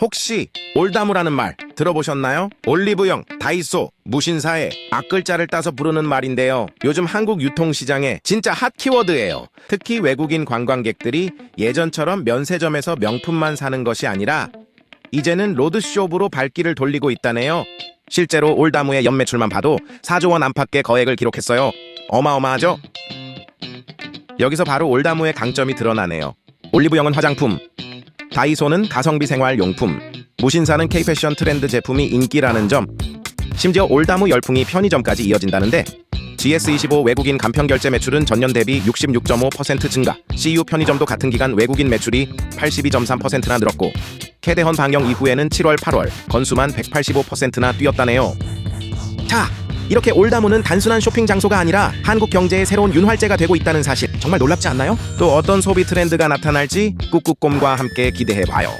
혹시 올다무라는 말 들어보셨나요? 올리브영, 다이소, 무신사에 앞글자를 따서 부르는 말인데요. 요즘 한국 유통시장에 진짜 핫 키워드예요. 특히 외국인 관광객들이 예전처럼 면세점에서 명품만 사는 것이 아니라 이제는 로드숍으로 발길을 돌리고 있다네요. 실제로 올다무의 연매출만 봐도 4조 원 안팎의 거액을 기록했어요. 어마어마하죠? 여기서 바로 올다무의 강점이 드러나네요. 올리브영은 화장품, 다이소는 가성비 생활 용품, 무신사는 K-패션 트렌드 제품이 인기라는 점, 심지어 올다무 열풍이 편의점까지 이어진다는데 GS25 외국인 간편 결제 매출은 전년 대비 66.5% 증가, CU 편의점도 같은 기간 외국인 매출이 82.3%나 늘었고 캐대헌 방영 이후에는 7월, 8월 건수만 185%나 뛰었다네요. 자, 이렇게 올다무는 단순한 쇼핑 장소가 아니라 한국 경제의 새로운 윤활제가 되고 있다는 사실 정말 놀랍지 않나요? 또 어떤 소비 트렌드가 나타날지 꾹꾹꼼과 함께 기대해 봐요.